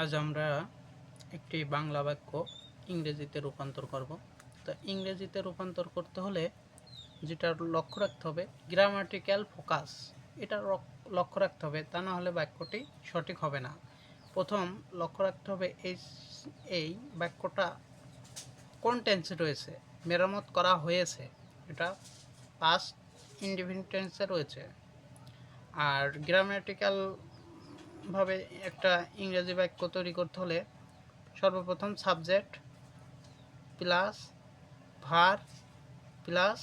আজ আমরা একটি বাংলা বাক্য ইংরেজিতে রূপান্তর করব। তো ইংরেজিতে রূপান্তর করতে হলে যেটা লক্ষ্য রাখতে হবে গ্রামাটিক্যাল ফোকাস এটা লক্ষ্য রাখতে হবে, তা না হলে বাক্যটি সঠিক হবে না। প্রথম লক্ষ্য রাখতে হবে, এই এই বাক্যটা কোন টেন্সে রয়েছে? মেরামত করা হয়েছে। এটা পাস্ট ইন্ডিফিনিট টেন্সে রয়েছে। আর গ্রামাটিক্যাল ভাবে একটা ইংরেজি বাক্য তৈরি করতে হলে সর্বপ্রথম সাবজেক্ট প্লাস ভার প্লাস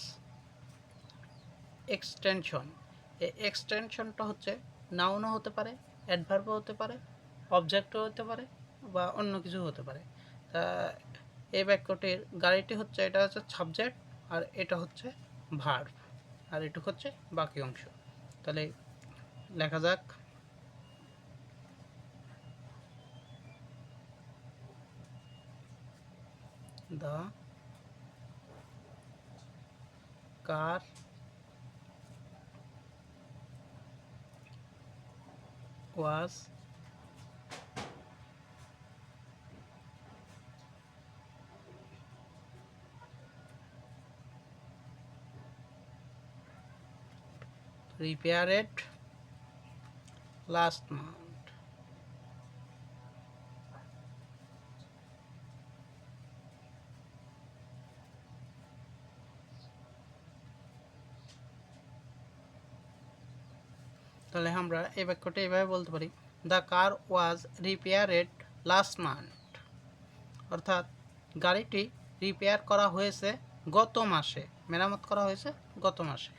এক্সটেনশন। এই এক্সটেনশনটা হচ্ছে নাউনও হতে পারে অ্যাডভার্বও হতে পারে অবজেক্টও হতে পারে বা অন্য কিছু হতে পারে। তা এই বাক্যটির গাড়িটি হচ্ছে, এটা হচ্ছে সাবজেক্ট আর এটা হচ্ছে ভার্ব আর এটুকু হচ্ছে বাকি অংশ। তাহলে লেখা যাক। The car was repaired last month তাহলে আমরা এই বাক্যটা এইভাবে বলতে পারি। The car was repaired last month অর্থাৎ গাড়িটি রিপেয়ার করা হয়েছে গত মাসে, মেরামত করা হয়েছে গত মাসে।